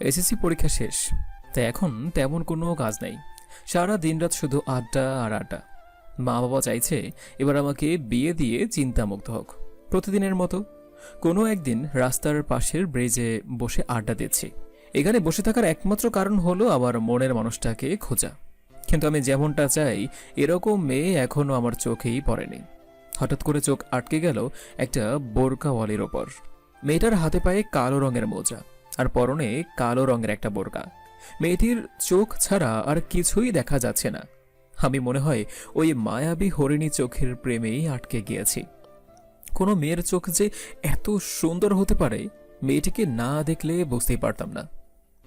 SSC পরীক্ষা শেষ, তাই এখন তেমন কোনো কাজ নেই। সারা দিনরাত শুধু আড্ডা আর আড্ডা। মা বাবা চাইছে এবার আমাকে বিয়ে দিয়ে চিন্তামুক্ত হোক। প্রতিদিনের মতো কোনো একদিন রাস্তার পাশের ব্রিজে বসে আড্ডা দিচ্ছি। এখানে বসে থাকার একমাত্র কারণ হলো আমার মনের মানুষটাকে খোঁজা। কিন্তু আমি যেমনটা চাই, এরকম মেয়ে এখনও আমার চোখেই পড়েনি। হঠাৎ করে চোখ আটকে গেল একটা বোরকাওয়ালির ওপর। মেয়েটার হাতে পায়ে কালো রঙের মোজা। আর পরনে কালো রঙের একটা বোরকা। মেয়েটির চোখ ছাড়া আর কিছুই দেখা যাচ্ছে না। আমি মনে হয় ওই মায়াবী হরিণী চোখের প্রেমেই আটকে গিয়েছি। কোনো মেয়ের চোখ যে এত সুন্দর হতে পারে, মেয়েটিকে না দেখলে বুঝতেই পারতাম না।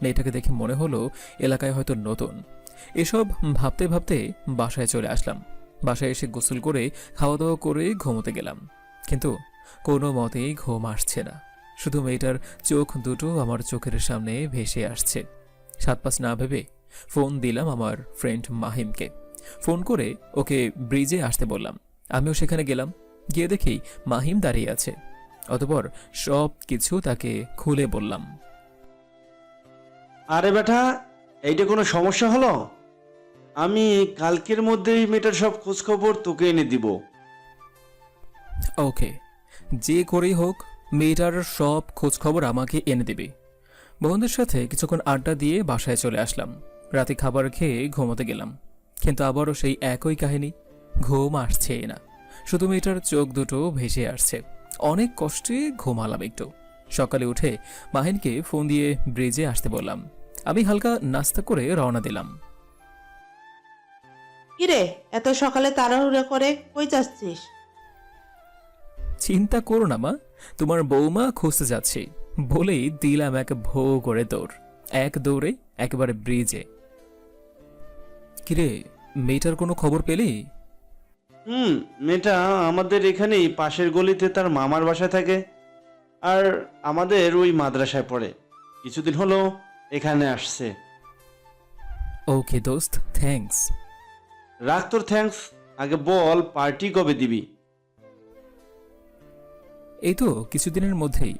মেয়েটাকে দেখে মনে হলো এলাকায় হয়তো নতুন। এসব ভাবতে ভাবতে বাসায় চলে আসলাম। বাসায় এসে গোসল করে খাওয়া দাওয়া করে ঘুমোতে গেলাম। কিন্তু কোনো মতেই ঘুম আসছে না। শুধু মেয়েটার চোখ দুটো আমার চোখের সামনে ভেসে আসছে। সাত পাঁচ না ভেবে ফোন দিলাম আমার ফ্রেন্ড মাহিমকে। ফোন করে ওকে ব্রিজে আসতে বললাম। আমিও সেখানে গেলাম। গিয়ে দেখি মাহিম দাঁড়িয়ে আছে। অতপর সব কিছু তাকে খুলে বললাম। আরে বেটা এইটা কোনো সমস্যা হলো? আমি কালকের মধ্যেই মেয়েটার সব খোঁজখবর তোকে এনে দিব। ওকে যে করেই হোক মেয়েটার সব খোঁজখবর আমাকে এনে দেবে। বন্ধুদের সাথে কিছুক্ষণ আড্ডা দিয়ে বাসায় চলে আসলাম। রাতে খাবার খেয়ে ঘুমোতে গেলাম। কিন্তু আবারও সেই একই কাহিনী ঘুম আসছেই না। শুধু মেয়েটার চোখ দুটো ভেসে আসছে। অনেক কষ্টে ঘুমালাম একটু। সকালে উঠে মাহিনকে ফোন দিয়ে ব্রিজে আসতে বললাম। আমি হালকা নাস্তা করে রওনা দিলাম। কিরে এত সকালে তাড়াহুড়ো করে কই যাচ্ছিস? চিন্তা করো না মা। তোমার বৌমা খুঁজতে যাচ্ছি। বলেই দিলাম এক ভো করে দৌড়। এক দৌড়ে একেবারে ব্রিজে। কিরে মেয়েটার কোনো খবর পেলি? হুম মেয়েটা আমাদের এখানেই পাশের গলিতে তার মামার বাসায় থাকে। আর আমাদের ওই মাদ্রাসায় পড়ে। কিছুদিন হলো এখানে আসছে। ওকে দোস্ত থ্যাঙ্কস। রাখ তোর থ্যাঙ্কস আগে বল পার্টি কবে দিবি? এই তো কিছুদিনের মধ্যেই।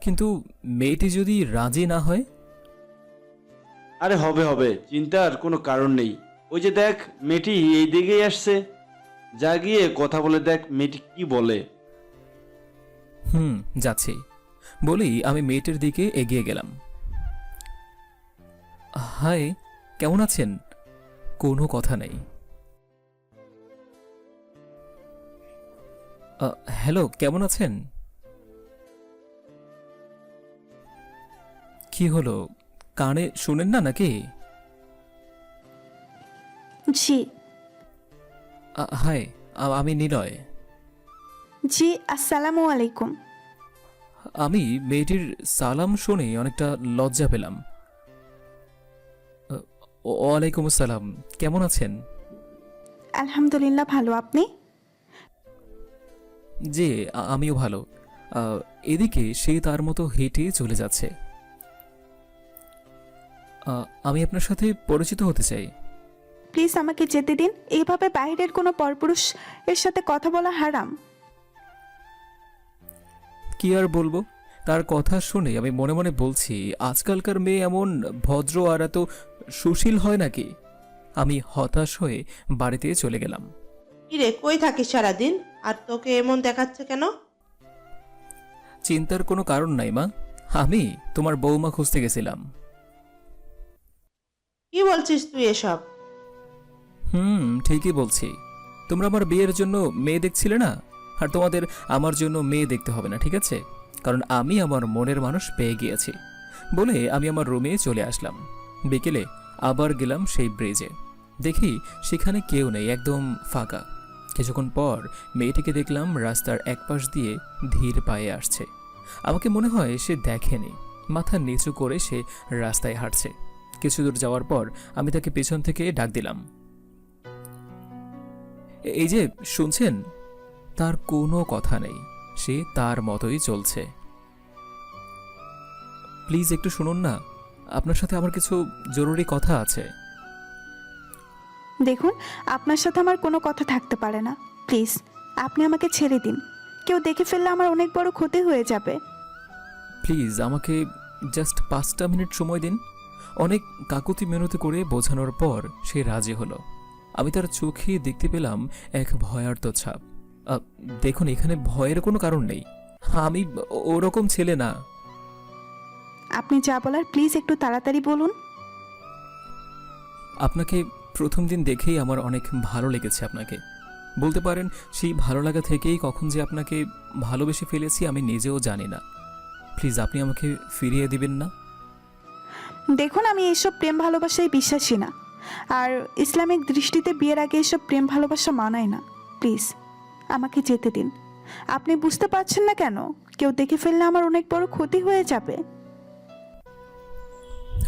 কিন্তু মেয়েটি যদি রাজি না হয়? আরে হবে হবে। চিন্তার কোনো কারণ নেই। ওই যে দেখ মেয়েটি এই দিকেই আসছে। যা গিয়ে কথা বলে দেখ মেয়েটি কি বলে। হুম যাচ্ছি। বলেই আমি মেয়েটির দিকে এগিয়ে গেলাম। হাই কেমন আছেন? কোনো কথা নেই। হ্যালো কেমন আছেন? কি হলো? কানে শুনেন না নাকি? জি। হাই আমি নিলয়। জি আসসালামু আলাইকুম। আমি মেয়েটির সালাম শুনে অনেকটা লজ্জা পেলাম। ওয়ালাইকুম আসসালাম। কেমন আছেন? আলহামদুলিল্লাহ ভালো। আপনি? জি আমিও ভালো। এদিকে সে তার মতো হেঁটে চলে যাচ্ছে। আমি আপনার সাথে পরিচিত হতে চাই। প্লিজ আমাকে যেতে দিন। এইভাবে বাইরের কোনো পরপুরুষ এর সাথে কথা বলা হারাম। কি আর বলব? তার কথা শুনে আমি মনে মনে বলছি আজকালকার মেয়ে এমন ভদ্র আর এত সুশীল হয় নাকি? আমি হতাশ হয়ে বাড়িতে চলে গেলাম। কিরে কই থাকিস সারাদিন? আর তোকে এমন দেখাচ্ছে কেন? চিন্তার কোনো কারণ নাই মা। আমি তোমার বৌমা খুঁজতে গেছিলাম। বলছিস তুই এসব? হুম, ঠিকই বলছি। তোমরা আমার বিয়ের জন্য মেয়ে দেখছিলে না? আর তোমাদের আমার জন্য মেয়ে দেখতে হবে না, ঠিক আছে? কারণ আমি আমার মনের মানুষ পেয়ে গিয়েছি। বলে আমি আমার রুমে চলে আসলাম। বিকেলে আবার গেলাম সেই ব্রিজে। দেখি সেখানে কেউ নেই, একদম ফাঁকা। কিছুক্ষণ পর মেয়েটিকে দেখলাম রাস্তার একপাশ দিয়ে ধীর পায়ে আসছে। আমাকে মনে হয় সে দেখেনি। মাথা নিচু করে সে রাস্তায় হাঁটছে। কিছু দূর যাওয়ার পর আমি তাকে পেছন থেকে ডাক দিলাম। এই যে শুনছেন? তার কোনো কথা নেই। সে তার মতোই চলছে। প্লিজ একটু শুনুন না। আপনার সাথে আমার কিছু জরুরি কথা আছে। দেখুন আপনার সাথে আমার কোনো কথা থাকতে পারে না। প্লিজ আপনি আমাকে ছেড়ে দিন। কেউ দেখে ফেললে আমার অনেক বড় ক্ষতি হয়ে যাবে। প্লিজ আমাকে জাস্ট পাঁচটা মিনিট সময় দিন। অনেক কাকুতি মেনতি করে বোঝানোর পর সে রাজি হলো। আমি তার চোখে দেখতে পেলাম এক ভয়ার্ত ছাপ। দেখুন এখানে ভয়ের কোনো কারণ নেই। আমি ওরকম ছেলে না। আপনি যা বলার প্লিজ একটু তাড়াতাড়ি বলুন। আপনাকে প্রথম দিন দেখেই আমার অনেক ভালো লেগেছে আপনাকে। বলতে পারেন সেই ভালো লাগা থেকেই কখন যে আপনাকে ভালোবেসে ফেলেছি আমি নিজেও জানি না। প্লিজ আপনি আমাকে ফিরিয়ে দিবেন না? দেখুন আমি এসব প্রেম ভালোবাসায় বিশ্বাসী না। আর ইসলামিক দৃষ্টিতে বিয়ের আগে এসব প্রেম ভালোবাসা মানায় না। প্লিজ আমাকে যেতে দিন। আপনি বুঝতে পারছেন না কেন? কেউ দেখে ফেললে আমার অনেক বড় ক্ষতি হয়ে যাবে।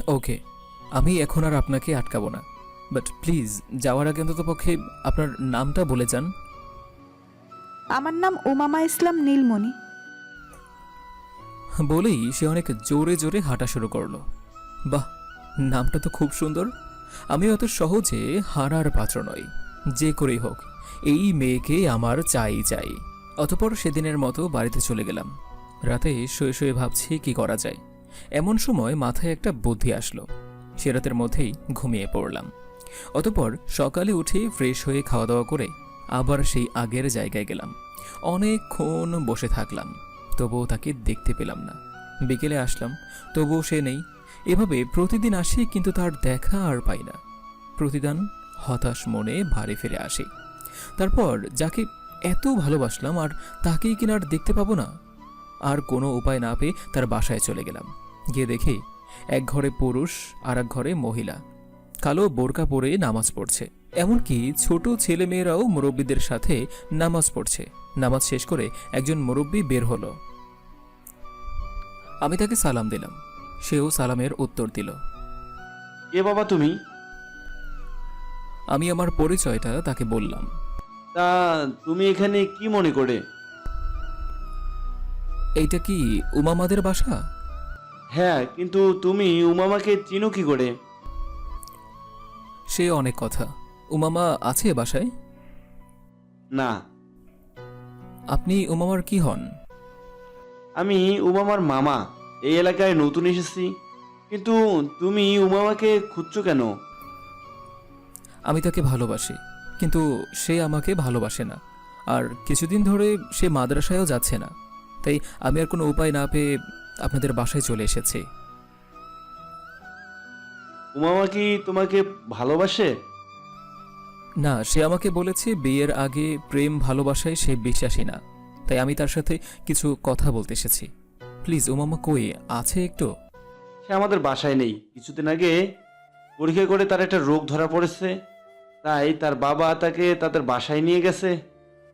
ওকে আমি এখন আর আপনাকে আটকাবো না। বাট প্লিজ যাওয়ার আগে অন্তত পক্ষে আপনার নামটা বলে যান। আমার নাম উমামা ইসলাম নীলমণি। বলেই সে অনেক জোরে জোরে হাঁটা শুরু করল। বাহ, নামটা তো খুব সুন্দর। আমি অত সহজে হারার পাত্র নই, যে করেই হোক, এই মেয়েকে আমার চাই চাই। অতপর সেদিনের মতো বাড়িতে চলে গেলাম। রাতে শুয়ে শুয়ে ভাবছি কি করা যায়। এমন সময় মাথায় একটা বুদ্ধি আসলো। সে রাতের মধ্যেই ঘুমিয়ে পড়লাম। অতপর সকালে উঠে ফ্রেশ হয়ে খাওয়া দাওয়া করে আবার সেই আগের জায়গায় গেলাম। অনেকক্ষণ বসে থাকলাম, তবুও তাকে দেখতে পেলাম না। বিকেলে আসলাম, তবুও সে নেই। এভাবে প্রতিদিন আসি, কিন্তু তার দেখা আর পাই না। প্রতিদান হতাশ মনে বাড়ি ফিরে আসি। তারপর যাকে এত ভালোবাসলাম আর তাকেই কিনা আর দেখতে পাবো না? আর কোনো উপায় না পেয়ে তার বাসায় চলে গেলাম। গিয়ে দেখি এক ঘরে পুরুষ আর এক ঘরে মহিলা। কালো বোরকা পরে নামাজ পড়ছে। এমনকি ছোট ছেলেমেয়েরাও মুরব্বীদের সাথে নামাজ পড়ছে। নামাজ শেষ করে একজন মুরব্বী বের হলো। আমি তাকে সালাম দিলাম। সেও সালামের উত্তর দিল। কে বাবা তুমি? আমি আমার পরিচয়টা তাকে বললাম। তা তুমি এখানে কি মনে করে? এইটা কি উমামাদের বাসা? হ্যাঁ কিন্তু তুমি উমামাকে চিনো কি করে? সে অনেক কথা। উমামা আছে বাসায়? না। আপনি উমামার কি হন? আমি উমামার মামা। এই এলাকায় নতুন এসেছি। কিন্তু তুমি উমামাকে খুঁজছো কেন? আমি তাকে ভালোবাসি কিন্তু সে আমাকে ভালোবাসে না। আর কিছুদিন ধরে সে মাদ্রাসায়ও যাচ্ছে না। তাই আমি আর কোনো উপায় না পেয়ে আপনাদের বাসায় চলে এসেছি। উমামা কি তোমাকে ভালোবাসে? না সে আমাকে বলেছে বিয়ের আগে প্রেম ভালোবাসায় সে বিশ্বাসী না। তাই আমি তার সাথে কিছু কথা বলতে এসেছি। প্লিজ ও মামা কই? আছে একটু? সে আমাদের বাসায় নেই। কিছুদিন আগে পরীক্ষা করে তার একটা রোগ ধরা পড়েছে। তাই তার বাবা তাকে তাদের বাসায় নিয়ে গেছে।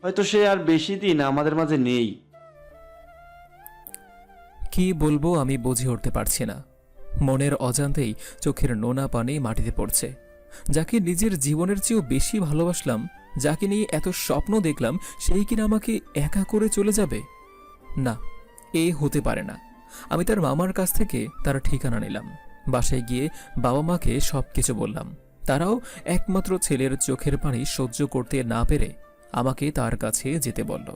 হয়তো সে আর বেশি দিন আমাদের মাঝে নেই। কি বলব আমি বুঝে উঠতে পারছি না। মনের অজান্তেই চোখের নোনা পানি মাটিতে পড়ছে। যাকে নিজের জীবনের চেয়েও বেশি ভালোবাসলাম যাকে নিয়ে এত স্বপ্ন দেখলাম, সেই কিনা আমাকে একা করে চলে যাবে? না, এ হতে পারে না। আমি তার মামার কাছ থেকে তার ঠিকানা নিলাম। বাসায় গিয়ে বাবা মাকে সব কিছু বললাম। তারাও একমাত্র ছেলের চোখের পানি সহ্য করতে না পেরে আমাকে তার কাছে যেতে বলল।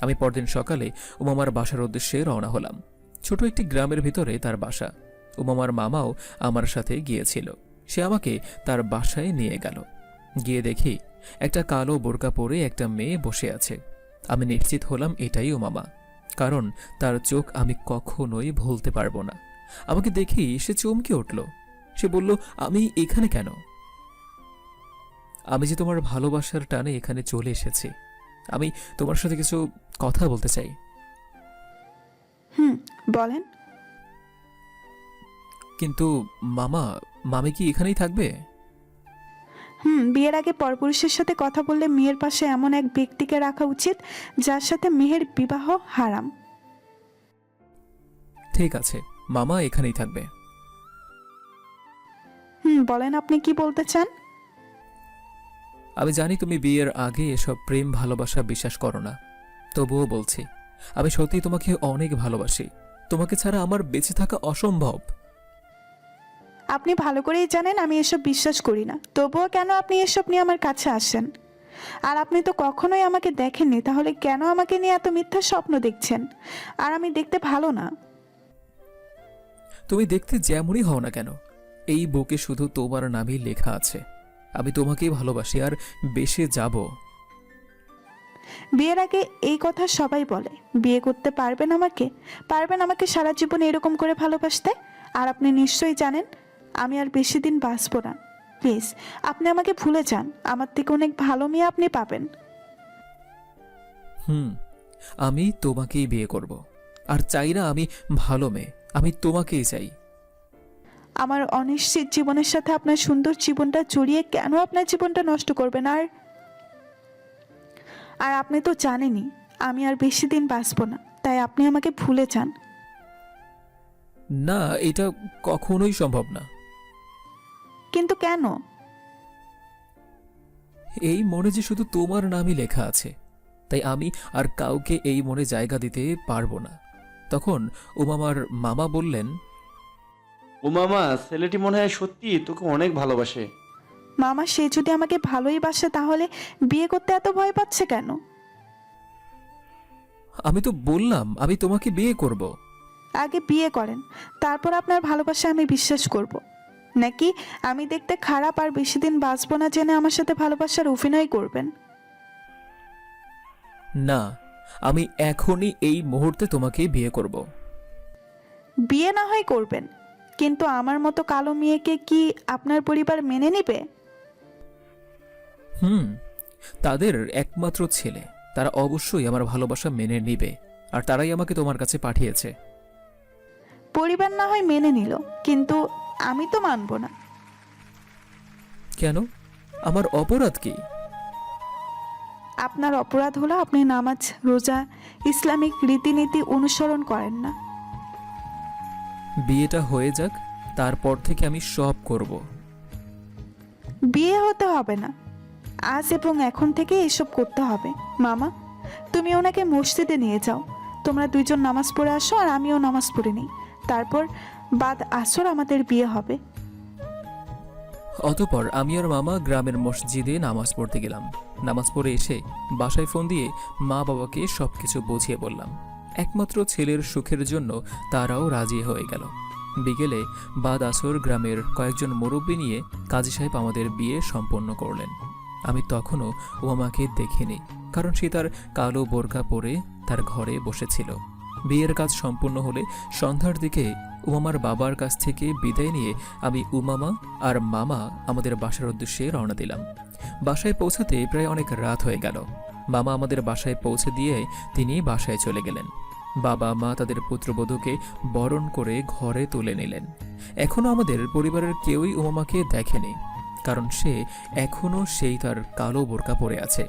আমি পরদিন সকালে উমামার বাসার উদ্দেশ্যে রওনা হলাম। ছোট একটি গ্রামের ভিতরে তার বাসা। উমামার মামাও আমার সাথে গিয়েছিল। সে আমাকে তার বাসায় নিয়ে গেল। গিয়ে দেখি একটা কালো বোরকা পরে একটা মেয়ে বসে আছে। আমি নিশ্চিত হলাম এটাই ও মামা কারণ তার চোখ আমি কখনোই ভুলতে পারব না। আমাকে দেখেই সে চমকে উঠল। সে বলল আমি এখানে কেন? আমি যে তোমার ভালোবাসার টানে এখানে চলে এসেছি। আমি তোমার সাথে কিছু কথা বলতে চাই। হুম বলেন। কিন্তু মামা মামি কি এখানেই থাকবে? হুম বিয়ের আগে পরপুরুষের সাথে কথা বললে মেয়ের পাশে এমন এক ব্যক্তিকে রাখা উচিত যার সাথে মেয়ের বিবাহ হারাম। ঠিক আছে মামা এখানেই থাকবে। হুম বলেন আপনি কি বলতে চান? আমি জানি তুমি বিয়ের আগে এসব প্রেম ভালোবাসা বিশ্বাস করো না। তবুও বলছি আমি সত্যি তোমাকে অনেক ভালোবাসি। তোমাকে ছাড়া আমার বেঁচে থাকা অসম্ভব। আপনি ভালো করেই জানেন আমি এসব বিশ্বাস করি না। তবুও কেন আপনি এসব নিয়ে আমার কাছে আসেন? আর আপনি তো কখনোই আমাকে দেখেননি তাহলে কেন আমাকে নিয়ে এত মিথ্যা স্বপ্ন দেখছেন? আর আমি দেখতে ভালো না। তুমি দেখতে যেমনই হও না কেন এই বুকে শুধু তোমার নামই লেখা আছে। আমি তোমাকেই ভালোবাসি আর বেশে যাব। বিয়ের আগে এই কথা সবাই বলে বিয়ে করতে পারবেন আমাকে? পারবেন আমাকে সারা জীবন এরকম করে ভালোবাসতে? আর আপনি নিশ্চয়ই জানেন আমি আর বেশি দিন বাঁচবো না। প্লিজ আপনি আমাকে ভুলে যান। আমার থেকে অনেক ভালো মেয়ে আপনি পাবেন। হুম আমি তোমাকেই বিয়ে করব। আর চাই না আমি ভালো মেয়ে আমি তোমাকেই চাই। আমার অনিশ্চিত জীবনের সাথে আপনার সুন্দর জীবনটা জড়িয়ে কেন আপনার জীবনটা নষ্ট করবেন? আর আর আপনি তো জানেনই আমি আর বেশি দিন বাঁচবো না। তাই আপনি আমাকে ভুলে যান। না এটা কখনোই সম্ভব না। কিন্তু কেন? এই মনে যে শুধু তোমার নামই লেখা আছে তাই আমি আর কাউকে এই মনে জায়গা দিতে পারব না। তখন উমামার মামা বললেন ও মামা ছেলেটি মনে হয় সত্যি তোকে অনেক ভালোবাসে। মামা সে যদি আমাকে ভালোই বাসে তাহলে বিয়ে করতে এত ভয় পাচ্ছে কেন? আমি তো বললাম আমি তোমাকে বিয়ে করব। আগে বিয়ে করেন তারপর আপনার ভালোবাসা আমি বিশ্বাস করব। নাকি আমি দেখতে খারাপ আর বেশি দিন বাঁচবো না জেনে আমার সাথে ভালোবাসার অভিনয় করবেন? না আমি এখনই এই মুহূর্তে তোমাকে বিয়ে করব। বিয়ে না হয় করবেন কিন্তু আমার মতো কালো মেয়েকে কি আপনার পরিবার মেনে নেবে? হুম তাদের একমাত্র ছেলে তারা অবশ্যই আমার ভালোবাসা মেনে নিবে আর তারাই আমাকে তোমার কাছে পাঠিয়েছে। পরিবার না হয় মেনে নিল কিন্তু আমি তো মানবো না। কেন? আমার অপরাধ কি? আপনার অপরাধ হলো আপনি নামাজ রোজা ইসলামিক রীতিনীতি অনুসরণ করেন না। বিয়েটা হয়ে যাক তারপর থেকে আমি সব করব। বিয়ে হতে হবে না। আজ এবং এখন থেকে এসব করতে হবে। মামা তুমি ওনাকে মসজিদে নিয়ে যাও। তোমরা দুইজন নামাজ পড়ে আসো আর আমিও নামাজ পড়ে নিই। তারপর বাদ আসর আমাদের বিয়ে হবে। অতপর আমি আর মামা গ্রামের মসজিদে নামাজ পড়তে গেলাম। নামাজ পড়ে এসে বাসায় ফোন দিয়ে মা বাবাকে সবকিছু বুঝিয়ে বললাম। একমাত্র ছেলের সুখের জন্য তারাও রাজি হয়ে গেল। বিকেলে বাদ আসর গ্রামের কয়েকজন মুরব্বী নিয়ে কাজী সাহেব আমাদের বিয়ে সম্পন্ন করলেন। আমি তখনও ও আমাকে দেখিনি, কারণ সে তার কালো বোরকা পরে তার ঘরে বসেছিল। বিয়ের কাজ সম্পূর্ণ হলে সন্ধ্যার দিকে উমামার বাবার কাছ থেকে বিদায় নিয়ে আমি উমামা আর মামা আমাদের বাসার উদ্দেশ্যে রওনা দিলাম। বাসায় পৌঁছাতে প্রায় অনেক রাত হয়ে গেল। মামা আমাদের বাসায় পৌঁছে দিয়ে তিনি বাসায় চলে গেলেন। বাবা, মা তাদের পুত্রবধূকে বরণ করে ঘরে তুলে নিলেন। এখনও আমাদের পরিবারের কেউই উমামাকে দেখেনি, কারণ সে এখনও সেই তার কালো বোরকা পরে আছে।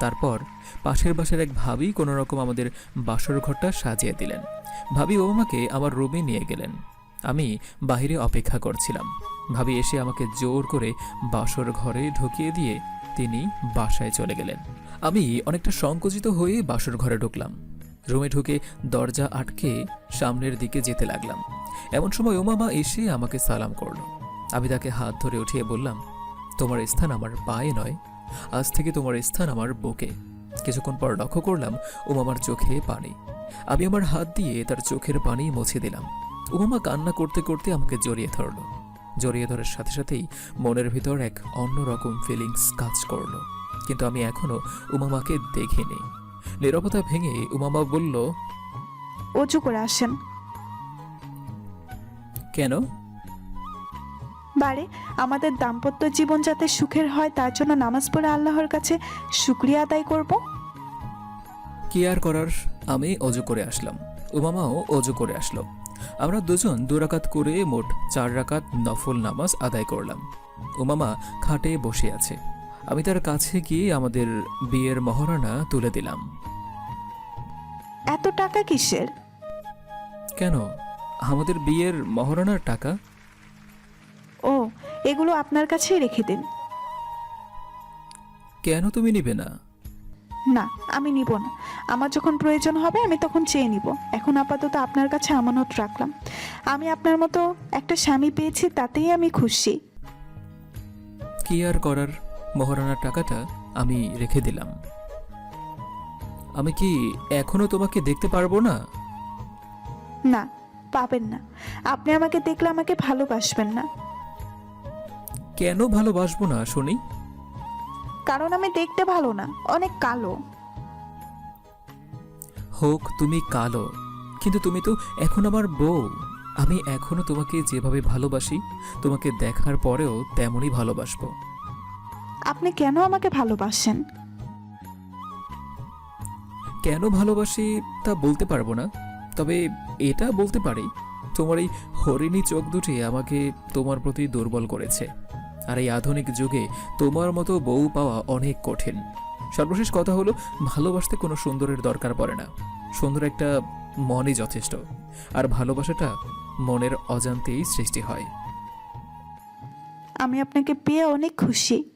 তারপর পাশের বাসার এক ভাবি কোনো রকম আমাদের বাসর ঘরটা সাজিয়ে দিলেন। ভাবি ওমাকে আমার রুমে নিয়ে গেলেন। আমি বাইরে অপেক্ষা করছিলাম। ভাবি এসে আমাকে জোর করে বাসর ঘরে ঢুকিয়ে দিয়ে তিনি বাসায় চলে গেলেন। আমি অনেকটা সংকুচিত হয়ে বাসর ঘরে ঢুকলাম। রুমে ঢুকে দরজা আটকে সামনের দিকে যেতে লাগলাম। এমন সময় ওমামা এসে আমাকে সালাম করল। আমি তাকে হাত ধরে উঠিয়ে বললাম, তোমার স্থান আমার পায়ে নয় আজ থেকে তোমার স্থান আমার বুকে। কিছুক্ষণ পর লক্ষ্য করলাম ওমামার চোখে পানি। আমি আমার হাত দিয়ে তার চোখের পানি মুছে দিলাম। উমামা কান্না করতে করতে আমাকে জড়িয়ে ধরলো। জড়িয়ে ধরার সাথে সাথেই মনের ভিতর এক অন্যরকম ফিলিংস কাজ করল। কিন্তু আমি এখনও উমামাকে দেখিনি। নিরবতা ভেঙে উমামা বলল অজু করে আসেন। কেন? বারে আমাদের দাম্পত্য জীবন যাতে সুখের হয় তার জন্য নামাজ পড়ে আল্লাহর কাছে শুক্রিয়া আদায় করব। কি আর করার? আমি অজু করে আসলাম। উমামাও অজু করে আসলো। আমরা দুজন দুরাকাত করে মোট চার রাকাত নফল নামাজ আদায় করলাম। উমামা খাটে বসে আছে। আমি তার কাছে গিয়ে আমাদের বিয়ের মহারণা তুলে দিলাম। এত টাকা কিসের? কেন? আমাদের বিয়ের মহারণার টাকা? এগুলো আপনার কাছেই রেখে দিন। কেন তুমি নিবে না? না আমি নিব না। আমার যখন প্রয়োজন হবে আমি তখন চেয়ে নিব। এখন আপাতত আপনার কাছে আমানত রাখলাম। আমি আপনার মতো একটা স্বামী পেয়েছি তাতেই আমি খুশি। কি আর করার? মহারণার টাকাটা আমি রেখে দিলাম। আমি কি এখনও তোমাকে দেখতে পারব না? না পাবেন না। আপনি আমাকে দেখলে আমাকে ভালোবাসবেন না। কেন ভালোবাসবো না শুনি? কারণ আমি দেখতে ভালো না অনেক কালো। হোক তুমি কালো কিন্তু তুমি তো এখন আমার বউ। আমি এখনও তোমাকে যেভাবে ভালোবাসি তোমাকে দেখার পরেও তেমনই ভালোবাসবো। আপনি কেন আমাকে ভালোবাসেন? কেন ভালোবাসি তা বলতে পারব না তবে এটা বলতে পারি তোমার এই হরিণী চোখ দুটি আমাকে তোমার প্রতি দুর্বল করেছে। আর এই আধুনিক যুগে তোমার মতো বউ পাওয়া অনেক কঠিন। সর্বশেষ কথা হলো, ভালোবাসতে কোনো সুন্দরের দরকার পড়ে না। সুন্দর একটা মনই যথেষ্ট, আর ভালোবাসাটা মনের অজান্তেই সৃষ্টি হয়। আমি আপনাকে পেয়ে অনেক খুশি।